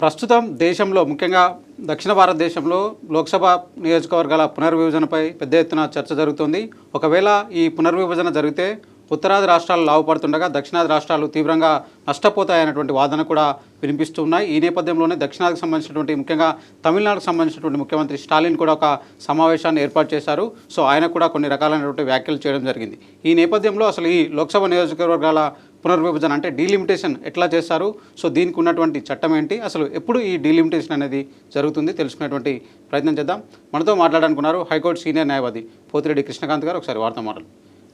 ప్రస్తుతం దేశంలో ముఖ్యంగా దక్షిణ భారతదేశంలో లోక్సభ నియోజకవర్గాల పునర్విభజనపై పెద్ద ఎత్తున చర్చ జరుగుతోంది. ఒకవేళ ఈ పునర్విభజన జరిగితే ఉత్తరాది రాష్ట్రాలు లాభపడుతుండగా దక్షిణాది రాష్ట్రాలు తీవ్రంగా నష్టపోతాయనేటువంటి వాదన కూడా వినిపిస్తున్నాయి. ఈ నేపథ్యంలోనే దక్షిణాదికి సంబంధించినటువంటి ముఖ్యంగా తమిళనాడుకు సంబంధించినటువంటి ముఖ్యమంత్రి స్టాలిన్ కూడా ఒక సమావేశాన్ని ఏర్పాటు చేశారు. సో ఆయన కూడా కొన్ని రకాలైనటువంటి వ్యాఖ్యలు చేయడం జరిగింది. ఈ నేపథ్యంలో అసలు ఈ లోక్సభ నియోజకవర్గాల పునర్విభజన అంటే డీలిమిటేషన్ ఎట్లా చేస్తారు? సో దీనికి ఉన్నటువంటి చట్టం ఏంటి? అసలు ఎప్పుడు ఈ డీలిమిటేషన్ అనేది జరుగుతుంది? తెలుసుకునేటువంటి ప్రయత్నం చేద్దాం. మనతో మాట్లాడాలనుకున్నారు హైకోర్టు సీనియర్ న్యాయవాది పోతిరెడ్డి కృష్ణకాంత్ గారు. ఒకసారి వార్త మాటలు.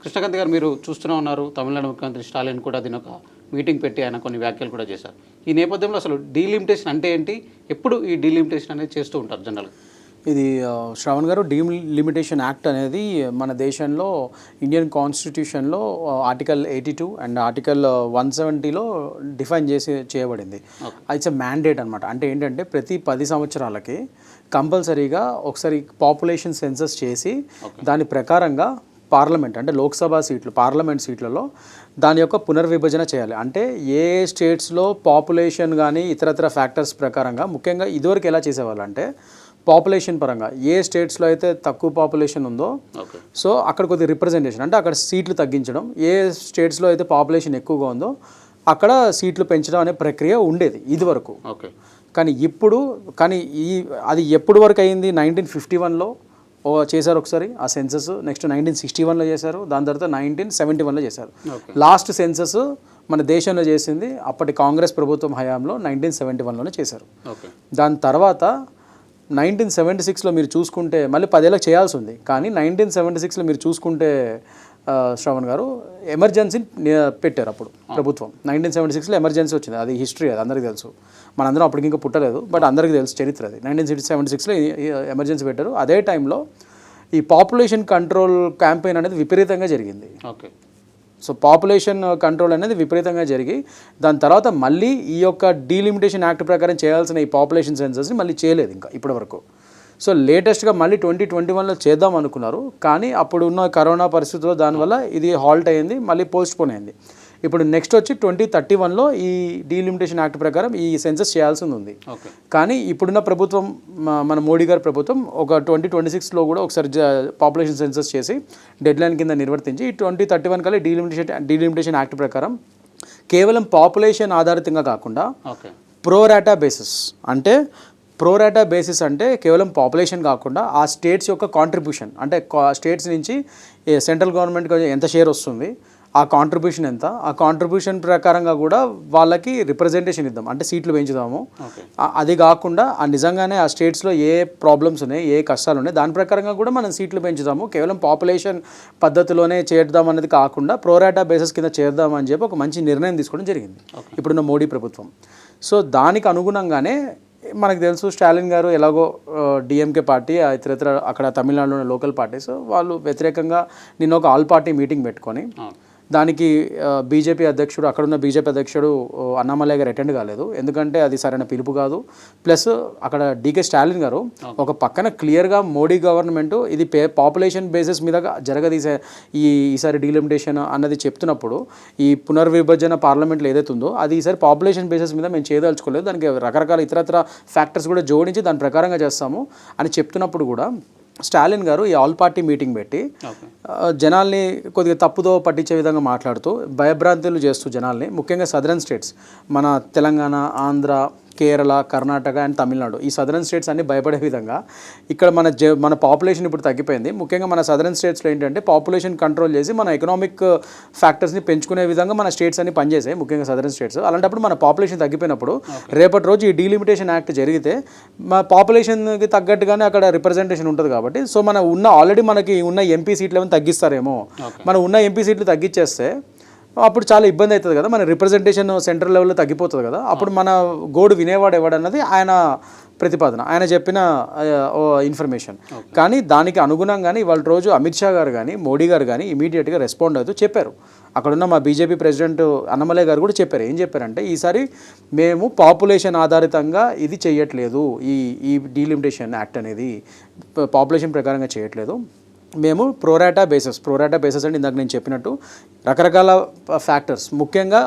కృష్ణకాంత్ గారు మీరు చూస్తూనే ఉన్నారు. తమిళనాడు ముఖ్యమంత్రి స్టాలిన్ కూడా దీని ఒక మీటింగ్ పెట్టి ఆయన కొన్ని వ్యాఖ్యలు కూడా చేశారు. ఈ నేపథ్యంలో అసలు డీలిమిటేషన్ అంటే ఏంటి? ఎప్పుడు ఈ డీలిమిటేషన్ అనేది చేస్తూ ఉంటారు జనరల్గా? ఇది శ్రవణ్ గారు డీమ్ లిమిటేషన్ యాక్ట్ అనేది మన దేశంలో ఇండియన్ కాన్స్టిట్యూషన్లో article eighty two and article one సెవెంటీలో define చేసి చేయబడింది. ఇట్స్ ఎ మ్యాండేట్ అనమాట అంటే ఏంటంటే ప్రతి పది సంవత్సరాలకి కంపల్సరీగా ఒకసారి పాపులేషన్ సెన్సస్ చేసి దాని ప్రకారంగా పార్లమెంట్ అంటే లోక్సభ సీట్లు పార్లమెంట్ సీట్లలో దాని యొక్క పునర్విభజన చేయాలి. అంటే ఏ స్టేట్స్లో పాపులేషన్ కానీ ఇతరత్ర ఫ్యాక్టర్స్ ప్రకారంగా ముఖ్యంగా ఇదివరకు ఎలా చేసేవాళ్ళు అంటే పాపులేషన్ పరంగా ఏ స్టేట్స్లో అయితే తక్కువ పాపులేషన్ ఉందో సో అక్కడ కొద్ది రిప్రజెంటేషన్ అంటే అక్కడ సీట్లు తగ్గించడం ఏ స్టేట్స్లో అయితే పాపులేషన్ ఎక్కువగా ఉందో అక్కడ సీట్లు పెంచడం అనే ప్రక్రియ ఉండేది ఇదివరకు. ఓకే. కానీ ఇప్పుడు కానీ ఈ అది ఎప్పుడు వరకు అయింది? నైన్టీన్ ఫిఫ్టీ వన్లో? ఓ చేశారు ఒకసారి ఆ సెన్సస్ నెక్స్ట్ నైన్టీన్ సిక్స్టీ వన్లో చేశారు దాని తర్వాత నైన్టీన్ సెవెంటీ వన్లో చేశారు. లాస్ట్ సెన్సస్ మన దేశంలో చేసింది అప్పటి కాంగ్రెస్ ప్రభుత్వం హయాంలో నైన్టీన్ సెవెంటీ వన్లోనే చేశారు. దాని తర్వాత నైన్టీన్ సెవెంటీ సిక్స్లో మీరు చూసుకుంటే మళ్ళీ పదేళ్ళకి చేయాల్సి ఉంది. కానీ నైన్టీన్ సెవెంటీ సిక్స్లో మీరు చూసుకుంటే శ్రవణ్ గారు ఎమర్జెన్సీ పెట్టారు అప్పుడు ప్రభుత్వం. నైన్టీన్ సెవెంటీ సిక్స్లో ఎమర్జెన్సీ వచ్చింది. అది హిస్టరీ అది అందరికీ తెలుసు. మనందరం అప్పటికి ఇంకా పుట్టలేదు బట్ అందరికీ తెలుసు చరిత్ర అది. నైన్టీన్ సిక్స్టీ సెవెంటీ సిక్స్లో ఎమర్జెన్సీ పెట్టారు. అదే టైంలో ఈ పాపులేషన్ కంట్రోల్ క్యాంపెయిన్ అనేది విపరీతంగా జరిగింది. ఓకే. సో పాపులేషన్ కంట్రోల్ అనేది విపరీతంగా జరిగి దాని తర్వాత మళ్ళీ ఈ యొక్క డీలిమిటేషన్ యాక్ట్ ప్రకారం చేయాల్సిన ఈ పాపులేషన్ సెన్సస్ని మళ్ళీ చేయలేదు ఇంకా ఇప్పటివరకు సో లేటెస్ట్గా మళ్ళీ ట్వంటీ ట్వంటీ వన్లో చేద్దాం అనుకున్నారు కానీ అప్పుడు ఉన్న కరోనా పరిస్థితుల్లో దానివల్ల ఇది హాల్ట్ అయింది మళ్ళీ పోస్ట్పోన్ అయింది. ఇప్పుడు నెక్స్ట్ వచ్చి ట్వంటీ థర్టీ వన్లో ఈ డీలిమిటేషన్ యాక్ట్ ప్రకారం ఈ సెన్సస్ చేయాల్సింది ఉంది. కానీ ఇప్పుడున్న ప్రభుత్వం మన మోడీ గారి ప్రభుత్వం ఒక ట్వంటీ ట్వంటీ సిక్స్లో కూడా ఒకసారి పాపులేషన్ సెన్సస్ చేసి డెడ్ లైన్ కింద నిర్వర్తించి ఈ ట్వంటీ థర్టీ వన్ కల్లా డీలిమిటేషన్ డీలిమిటేషన్ యాక్ట్ ప్రకారం కేవలం పాపులేషన్ ఆధారితంగా కాకుండా ప్రోరాటా బేసిస్ అంటే ప్రోరాటా బేసిస్ అంటే కేవలం పాపులేషన్ కాకుండా ఆ స్టేట్స్ యొక్క కాంట్రిబ్యూషన్ అంటే స్టేట్స్ నుంచి సెంట్రల్ గవర్నమెంట్కి ఎంత షేర్ వస్తుంది ఆ కాంట్రిబ్యూషన్ ఎంత? ఆ కాంట్రిబ్యూషన్ ప్రకారంగా కూడా వాళ్ళకి రిప్రజెంటేషన్ ఇద్దాం. అంటే సీట్లు పెంచుదాము. అది కాకుండా ఆ నిజంగానే ఆ స్టేట్స్లో ఏ ప్రాబ్లమ్స్ ఉన్నాయి ఏ కష్టాలు ఉన్నాయి దాని ప్రకారంగా కూడా మనం సీట్లు పెంచుదాము. కేవలం పాపులేషన్ పద్ధతిలోనే చేద్దాం అనేది కాకుండా ప్రోరాటా బేసిస్ కింద చేద్దాం అని చెప్పి ఒక మంచి నిర్ణయం తీసుకోవడం జరిగింది. ఇప్పుడున్న మోడీ ప్రభుత్వం. సో దానికి అనుగుణంగానే మనకు తెలుసు స్టాలిన్ గారు ఎలాగో డిఎంకే పార్టీ ఆ ఇతరత్ర అక్కడ తమిళనాడులోని లోకల్ పార్టీస్ వాళ్ళు వ్యతిరేకంగా నిన్న ఒక ఆల్ పార్టీ మీటింగ్ పెట్టుకొని దానికి బీజేపీ అధ్యక్షుడు అక్కడున్న బీజేపీ అధ్యక్షుడు అన్నామలయ్య గారు అటెండ్ కాలేదు. ఎందుకంటే అది సరైన పిలుపు కాదు. ప్లస్ అక్కడ డీకే స్టాలిన్ గారు ఒక పక్కన క్లియర్గా మోడీ గవర్నమెంట్ ఇది పే పాపులేషన్ బేసిస్ మీద జరగదీసే ఈ ఈసారి డీలిమిటేషన్ అన్నది చెప్తున్నప్పుడు ఈ పునర్విభజన పార్లమెంట్లో ఏదైతే ఉందో అది ఈసారి పాపులేషన్ బేసిస్ మీద మేము చేయదలుచుకోలేదు. దానికి రకరకాల ఇతరత్ర ఫ్యాక్టర్స్ కూడా జోడించి దాని ప్రకారంగా చేస్తాము అని చెప్తున్నప్పుడు కూడా స్టాలిన్ గారు ఈ ఆల్ పార్టీ మీటింగ్ పెట్టి జనాల్ని కొద్దిగా తప్పుదో పట్టించే విధంగా మాట్లాడుతూ భయభ్రాంతులు చేస్తూ జనాల్ని ముఖ్యంగా సదరన్ స్టేట్స్ మన తెలంగాణ ఆంధ్ర కేరళ కర్ణాటక అండ్ తమిళనాడు. ఈ సదరన్ స్టేట్స్ అన్ని భయపడే విధంగా ఇక్కడ మన జ మన పాపులేషన్ ఇప్పుడు తగ్గిపోయింది. ముఖ్యంగా మన సదరన్ స్టేట్స్లో ఏంటంటే పాపులేషన్ కంట్రోల్ చేసి మన ఎకనామిక్ ఫ్యాక్టర్స్ని పెంచుకునే విధంగా మన స్టేట్స్ అన్ని పనిచేసాయి ముఖ్యంగా సదరన్ స్టేట్స్ అలాంటప్పుడు మన పాపులేషన్ తగ్గిపోయినప్పుడు రేపటి రోజు ఈ డీలిమిటేషన్ యాక్ట్ జరిగితే మా పాపులేషన్కి తగ్గట్టుగానే అక్కడ రిప్రజెంటేషన్ ఉంటుంది కాబట్టి సో మన ఉన్న ఆల్రెడీ మనకి ఉన్న ఎంపీ సీట్లు ఏమైనా తగ్గిస్తారేమో. మనం ఉన్న ఎంపీ సీట్లు తగ్గించేస్తే అప్పుడు చాలా ఇబ్బంది అవుతుంది కదా. మన రిప్రజెంటేషన్ సెంట్రల్ లెవెల్లో తగ్గిపోతుంది కదా. అప్పుడు మన గోడు వినేవాడు ఎవడన్నది ఆయన ప్రతిపాదన ఆయన చెప్పిన ఇన్ఫర్మేషన్ కానీ దానికి అనుగుణంగానే ఇవాళ రోజు అమిత్ షా గారు కానీ మోడీ గారు కానీ ఇమీడియట్గా రెస్పాండ్ అవుతూ చెప్పారు. అక్కడున్న మా బీజేపీ ప్రెసిడెంట్ అన్నమలే గారు కూడా చెప్పారు. ఏం చెప్పారంటే ఈసారి మేము పాపులేషన్ ఆధారితంగా ఇది చేయట్లేదు. ఈ ఈ డీలిమిటేషన్ యాక్ట్ అనేది పాపులేషన్ ప్రకారంగా చేయట్లేదు. మేము ప్రోరాటా బేసెస్ ప్రోరాటా బేసెస్ అంటే ఇందాక నేను చెప్పినట్టు రకరకాల ఫ్యాక్టర్స్ ముఖ్యంగా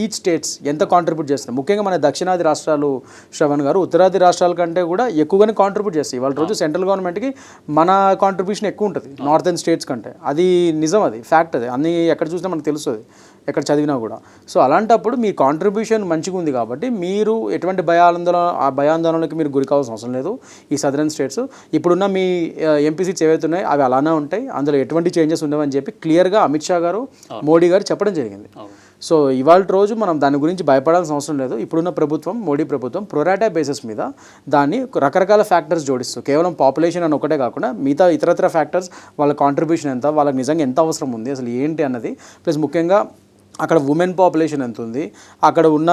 ఈచ్ స్టేట్స్ ఎంత కాంట్రిబ్యూట్ చేస్తున్నాయి. ముఖ్యంగా మన దక్షిణాది రాష్ట్రాలు శ్రవణ్ గారు ఉత్తరాది రాష్ట్రాల కంటే కూడా ఎక్కువగానే కాంట్రిబ్యూట్ చేస్తాయి. ఇవాళ రోజు సెంట్రల్ గవర్నమెంట్కి మన కాంట్రిబ్యూషన్ ఎక్కువ ఉంటుంది నార్థన్ స్టేట్స్ కంటే. అది నిజం అది ఫ్యాక్ట్ అది. అన్ని ఎక్కడ చూసినా మనకు తెలుస్తుంది ఎక్కడ చదివినా కూడా. సో అలాంటప్పుడు మీ కాంట్రిబ్యూషన్ మంచిగా ఉంది కాబట్టి మీరు ఎటువంటి భయాందోళన ఆ భయాందోళనకి మీరు గురి కావాల్సిన అవసరం లేదు ఈ సదరన్ స్టేట్స్ ఇప్పుడున్న మీ ఎంపీ సీట్స్ ఏవైతే ఉన్నాయో అవి అలానే ఉంటాయి. అందులో ఎటువంటి చేంజెస్ ఉండవని చెప్పి క్లియర్గా అమిత్ షా గారు మోడీ గారు చెప్పడం జరిగింది. సో ఇవాళ రోజు మనం దాని గురించి భయపడాల్సిన అవసరం లేదు. ఇప్పుడున్న ప్రభుత్వం మోడీ ప్రభుత్వం ప్రొరాటా బేసిస్ మీద దాన్ని రకరకాల ఫ్యాక్టర్స్ జోడిస్తూ కేవలం పాపులేషన్ అని ఒకటే కాకుండా మిగతా ఇతరత్ర ఫ్యాక్టర్స్ వాళ్ళ కాంట్రిబ్యూషన్ ఎంత వాళ్ళకి నిజంగా ఎంత అవసరం ఉంది అసలు ఏంటి అన్నది ప్లస్ ముఖ్యంగా అక్కడ ఉమెన్ పాపులేషన్ ఎంత ఉంది? అక్కడ ఉన్న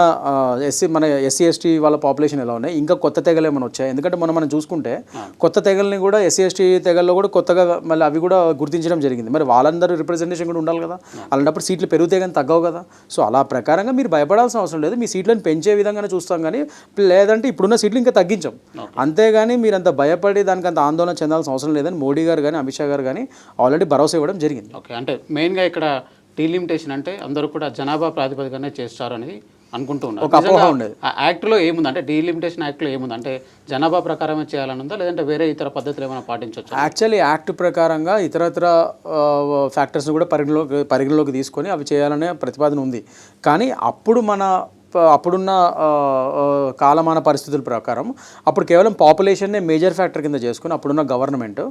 ఎస్సీ మన ఎస్సీ ఎస్టీ వాళ్ళ పాపులేషన్ ఎలా ఉన్నాయి? ఇంకా కొత్త తెగలు ఏమైనా వచ్చాయి? ఎందుకంటే మనం మనం చూసుకుంటే కొత్త తెగల్ని కూడా ఎస్సీ ఎస్టీ తెగల్లో కూడా కొత్తగా మళ్ళీ అవి కూడా గుర్తించడం జరిగింది. మరి వాళ్ళందరూ రిప్రజెంటేషన్ కూడా ఉండాలి కదా? అలాంటప్పుడు సీట్లు పెరుగుతాయి కానీ తగ్గవు కదా? సో అలా ప్రకారంగా మీరు భయపడాల్సిన అవసరం లేదు. మీ సీట్లను పెంచే విధంగానే చూస్తాం కానీ లేదంటే ఇప్పుడున్న సీట్లు ఇంకా తగ్గించాం. అంతేగాని మీరు అంత భయపడి దానికి అంత ఆందోళన చెందాల్సిన అవసరం లేదని మోడీ గారు కానీ అమిత్ షా గారు కానీ ఆల్రెడీ భరోసా ఇవ్వడం జరిగింది. ఓకే. అంటే మెయిన్గా ఇక్కడ డీలిమిటేషన్ అంటే అందరూ కూడా జనాభా ప్రాతిపదికనే చేస్తారు అనేది అనుకుంటూ ఉన్నారు. యాక్ట్లో ఏముంది? అంటే డీలిమిటేషన్ యాక్ట్లో ఏముంది? అంటే జనాభా ప్రకారమే చేయాలని ఉందా లేదంటే వేరే ఇతర పద్ధతులు ఏమైనా పాటించవచ్చు యాక్చువల్లీ యాక్ట్ ప్రకారంగా ఇతరత్ర ఫ్యాక్టర్స్ని కూడా పరిగణలోకి పరిగణలోకి తీసుకొని అవి చేయాలనే ప్రతిపాదన ఉంది. కానీ అప్పుడు మన అప్పుడున్న కాలమాన పరిస్థితుల ప్రకారం అప్పుడు కేవలం పాపులేషన్నే మేజర్ ఫ్యాక్టర్ కింద చేసుకుని అప్పుడున్న గవర్నమెంట్.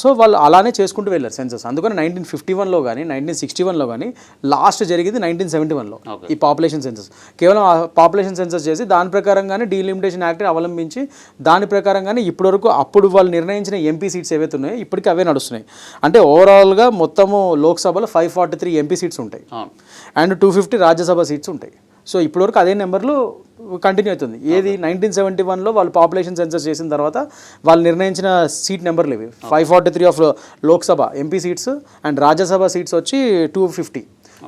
సో వాళ్ళు అలానే చేసుకుంటూ వెళ్ళారు సెన్సస్. అందుకని నైన్టీన్ ఫిఫ్టీ వన్లో కానీ నైన్టీన్ సిక్స్టీ వన్లో కానీ లాస్ట్ జరిగింది నైన్టీన్ సెవెంటీ వన్లో. ఈ పాపులేషన్ సెన్సస్. కేవలం ఆ పాపులేషన్ సెన్సస్ చేసి దాని ప్రకారంగానే డీలిమిటేషన్ యాక్ట్ అవలంబించి దాని ప్రకారంగానే ఇప్పటివరకు అప్పుడు వాళ్ళు నిర్ణయించిన ఎంపీ సీట్స్ ఏవైతే ఉన్నాయో ఇప్పటికీ అవే నడుస్తున్నాయి. అంటే ఓవరాల్గా మొత్తము లోక్సభలో five forty three MP seats ఉంటాయి. And two fifty Rajya Sabha seats ఉంటాయి. సో ఇప్పటివరకు అదే నెంబర్లు కంటిన్యూ అవుతుంది. ఏది నైన్టీన్ సెవెంటీ వన్లో వాళ్ళు పాపులేషన్ సెన్సస్ చేసిన తర్వాత వాళ్ళు నిర్ణయించిన సీట్ నెంబర్లు ఇవి. Five forty three of Lok Sabha MP seats and Rajya Sabha seats వచ్చి టూ ఫిఫ్టీ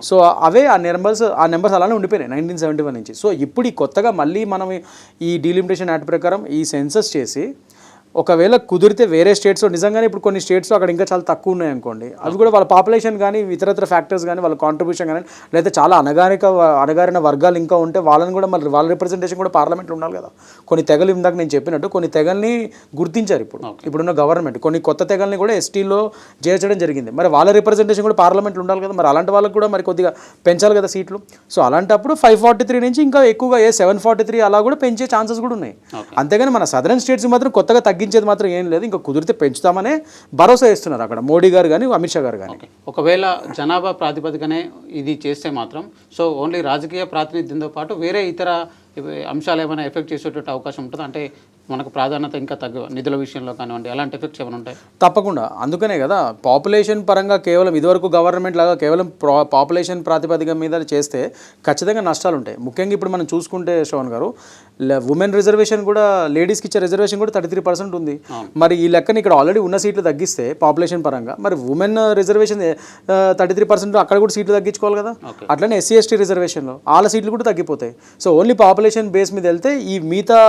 సో అవే ఆ నెంబర్స్ ఆ నెంబర్స్ అలానే ఉండిపోయినాయి నైన్టీన్ సెవెంటీ వన్ నుంచి. సో ఇప్పుడు ఈ కొత్తగా మళ్ళీ మనం ఈ డీలిమిటేషన్ యాక్ట్ ప్రకారం ఈ సెన్సస్ చేసి ఒకవేళ కుదిరితే వేరే స్టేట్స్లో నిజంగానే ఇప్పుడు కొన్ని స్టేట్స్లో అక్కడ ఇంకా చాలా తక్కువ ఉన్నాయి అనుకోండి. అవి కూడా వాళ్ళ పాపులేషన్ కానీ ఇతరత్ర ఫ్యాక్టర్స్ కానీ వాళ్ళ కాంట్రిబ్యూషన్ కానీ లేదా చాలా అనగారిక అనగారిన వర్గాలు ఇంకా ఉంటే వాళ్ళని కూడా మళ్ళీ వాళ్ళ రిప్రజెంటేషన్ కూడా పార్లమెంట్లో ఉండాలి కదా. కొన్ని తెగలు ఇందాక నేను చెప్పినట్టు కొన్ని తెగల్ని గుర్తించారు ఇప్పుడు. ఇప్పుడున్న గవర్నమెంట్ కొన్ని కొత్త తెగల్ని కూడా ఎస్టీలో చేర్చడం జరిగింది. మరి వాళ్ళ రిప్రజెంటేషన్ కూడా పార్లమెంట్లో ఉండాలి కదా. మరి అలాంటి వాళ్ళకి కూడా మరి కొద్దిగా పెంచాలి కదా సీట్లు. సో అలాంటప్పుడు ఫైవ్ ఫార్టీ త్రీ నుంచి ఇంకా ఎక్కువగా ఏ సెవెన్ ఫార్టీ త్రీ అలా కూడా పెంచే ఛాన్సెస్ కూడా ఉన్నాయి. అంతేగాని మన సదరన్ స్టేట్స్ మాత్రం కొత్తగా తగ్గించేది మాత్రం ఏం లేదు. ఇంకా కుదిరితే పెంచుతామనే భరోసా ఇస్తున్నారు అక్కడ. మోడీ గారు కానీ అమిత్ షా గారు కానీ ఒకవేళ జనాభా ప్రాతిపదికనే ఇది చేస్తే మాత్రం సో ఓన్లీ రాజకీయ ప్రాతినిధ్యంతో పాటు వేరే ఇతర అంశాలు ఏమైనా ఎఫెక్ట్ చేసేటట్టు అవకాశం ఉంటుంది? అంటే మనకు ప్రాధాన్యత ఇంకా తగ్గ నిధుల విషయంలో కానివ్వండి అలాంటి ఎఫెక్ట్స్ ఏమైనా ఉంటాయి? తప్పకుండా. అందుకనే కదా పాపులేషన్ పరంగా కేవలం ఇదివరకు గవర్నమెంట్ లాగా కేవలం పాపులేషన్ ప్రాతిపదిక మీద చేస్తే ఖచ్చితంగా నష్టాలు ఉంటాయి. ముఖ్యంగా ఇప్పుడు మనం చూసుకుంటే శ్రవణ్ గారు ఉమెన్ రిజర్వేషన్ కూడా లేడీస్కి ఇచ్చే రిజర్వేషన్ కూడా థర్టీ త్రీ పర్సెంట్ ఉంది మరి ఈ లెక్కన ఇక్కడ ఆల్రెడీ ఉన్న సీట్లు తగ్గిస్తే పాపులేషన్ పరంగా మరి women reservation thirty three percent అక్కడ కూడా సీట్లు తగ్గించుకోవాలి కదా? అట్లనే ఎస్సీ ఎస్టీ రిజర్వేషన్లో వాళ్ళ సీట్లు కూడా తగ్గిపోతాయి. సో ఓన్లీ పాపులేషన్ బేస్ మీద వెళ్తే ఈ మిగతా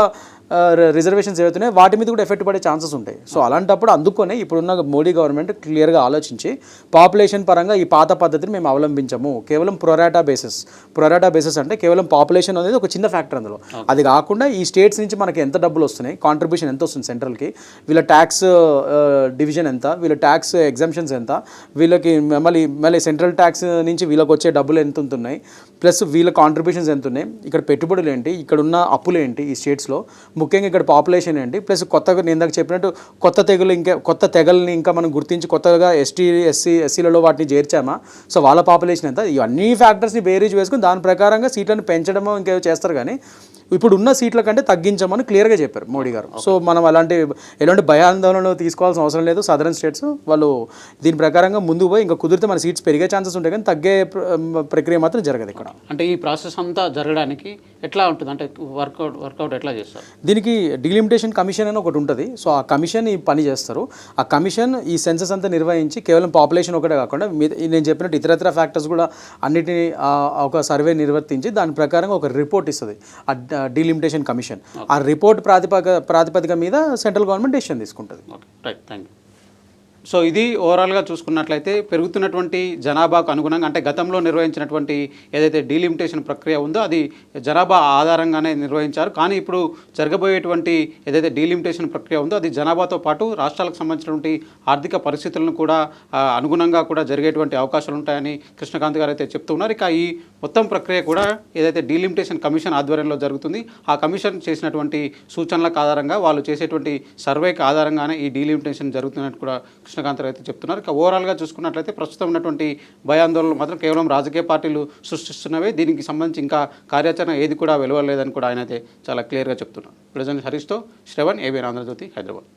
రిజర్వేషన్స్ ఏవైతున్నాయో వాటి మీద కూడా ఎఫెక్ట్ పడే ఛాన్సెస్ ఉంటాయి. సో అలాంటప్పుడు అందుకనే ఇప్పుడున్న మోడీ గవర్నమెంట్ క్లియర్గా ఆలోచించి పాపులేషన్ పరంగా ఈ పాత పద్ధతిని మేము అవలంబించము. కేవలం ప్రొరాటా బేసిస్ ప్రొరాటా బేసిస్ అంటే కేవలం పాపులేషన్ అనేది ఒక చిన్న ఫ్యాక్టర్ అందులో. అది కాకుండా ఈ స్టేట్స్ నుంచి మనకి ఎంత డబ్బులు వస్తున్నాయి కాంట్రిబ్యూషన్ ఎంత వస్తుంది సెంట్రల్కి వీళ్ళ ట్యాక్స్ డివిజన్ ఎంత వీళ్ళ ట్యాక్స్ ఎగ్జామ్షన్స్ ఎంత వీళ్ళకి మళ్ళీ మళ్ళీ సెంట్రల్ ట్యాక్స్ నుంచి వీళ్ళకి వచ్చే డబ్బులు ఎంత ఉంటున్నాయి ప్లస్ వీళ్ళ కాంట్రిబ్యూషన్స్ ఎంత ఉన్నాయి ఇక్కడ పెట్టుబడులు ఏంటి ఇక్కడ ఉన్న అప్పులు ఏంటి ఈ స్టేట్స్లో ముఖ్యంగా ఇక్కడ పాపులేషన్ ఏంటి? ప్లస్ కొత్తగా నేను ఇందాక చెప్పినట్టు కొత్త తెగులు ఇంకా కొత్త తెగల్ని ఇంకా మనం గుర్తించి కొత్తగా ఎస్టీ ఎస్సీ ఎస్సీలలో వాటిని చేర్చామా? సో వాళ్ళ పాపులేషన్ ఎంత? ఇవన్నీ ఫ్యాక్టర్స్ని బేరీజ్ వేసుకుని దాని ప్రకారంగా సీట్లను పెంచడమో ఇంకేదో చేస్తారు కానీ ఇప్పుడు ఉన్న సీట్ల కంటే తగ్గించమని క్లియర్గా చెప్పారు మోడీ గారు. సో మనం అలాంటి ఎలాంటి భయాందోళనలు తీసుకోవాల్సిన అవసరం లేదు. సదరన్ స్టేట్స్ వాళ్ళు దీని ప్రకారంగా ముందుకు పోయి ఇంకా కుదిరితే మన సీట్స్ పెరిగే ఛాన్సెస్ ఉంటాయి కానీ తగ్గే ప్ర- ప్రక్రియ మాత్రం జరగదు ఇక్కడ. అంటే ఈ ప్రాసెస్ అంతా జరగడానికి ఎట్లా ఉంటుంది? అంటే వర్కౌట్ వర్కౌట్ ఎట్లా చేస్తారు? దీనికి డిలిమిటేషన్ కమిషన్ అని ఒకటి ఉంటుంది. సో ఆ కమిషన్ ఈ పని చేస్తారు. ఆ కమిషన్ ఈ సెన్సస్ అంతా నిర్వహించి కేవలం పాపులేషన్ ఒకటే కాకుండా నేను చెప్పినట్టు ఇతరత్ర ఫ్యాక్టర్స్ కూడా అన్నిటిని ఒక సర్వే నిర్వర్తించి దాని ప్రకారంగా ఒక రిపోర్ట్ ఇస్తుంది. ఆ డీలిమిటేషన్ కమిషన్. ఆ రిపోర్ట్ ప్రాతిపదిక ప్రాతిపదిక మీద సెంట్రల్ గవర్నమెంట్ డెసిషన్ తీసుకుంటుంది. Okay right thank you so ఇది ఓవరాల్గా చూసుకున్నట్లయితే పెరుగుతున్నటువంటి జనాభాకు అనుగుణంగా అంటే గతంలో నిర్వహించినటువంటి ఏదైతే డీలిమిటేషన్ ప్రక్రియ ఉందో అది జనాభా ఆధారంగానే నిర్వహించారు. కానీ ఇప్పుడు జరగబోయేటువంటి ఏదైతే డీలిమిటేషన్ ప్రక్రియ ఉందో అది జనాభాతో పాటు రాష్ట్రాలకు సంబంధించినటువంటి ఆర్థిక పరిస్థితులను కూడా అనుగుణంగా కూడా జరిగేటువంటి అవకాశాలు ఉంటాయని కృష్ణకాంత్ గారు అయితే చెప్తున్నారు ఇక ఈ మొత్తం ప్రక్రియ కూడా ఏదైతే డీలిమిటేషన్ కమిషన్ ఆధ్వర్యంలో జరుగుతుంది ఆ కమిషన్ చేసినటువంటి సూచనలకు ఆధారంగా వాళ్ళు చేసేటువంటి సర్వేకి ఆధారంగానే ఈ డీలిమిటేషన్ జరుగుతున్నట్టు కూడా కృష్ణకాంత్ అయితే చెప్తున్నారు. ఇక ఓవరాల్గా చూసుకున్నట్లయితే ప్రస్తుతం ఉన్నటువంటి భయాందోళనలు మాత్రం కేవలం రాజకీయ పార్టీలు సృష్టిస్తున్నవే. దీనికి సంబంధించి ఇంకా కార్యాచరణ ఏది కూడా వెలువలేదని కూడా ఆయన అయితే చాలా క్లియర్గా చెప్తున్నారు. ప్రజెంట్ హరీష్తో శ్రవణ్ ఏబీఎన్ ఆంధ్రజ్యోతి హైదరాబాద్.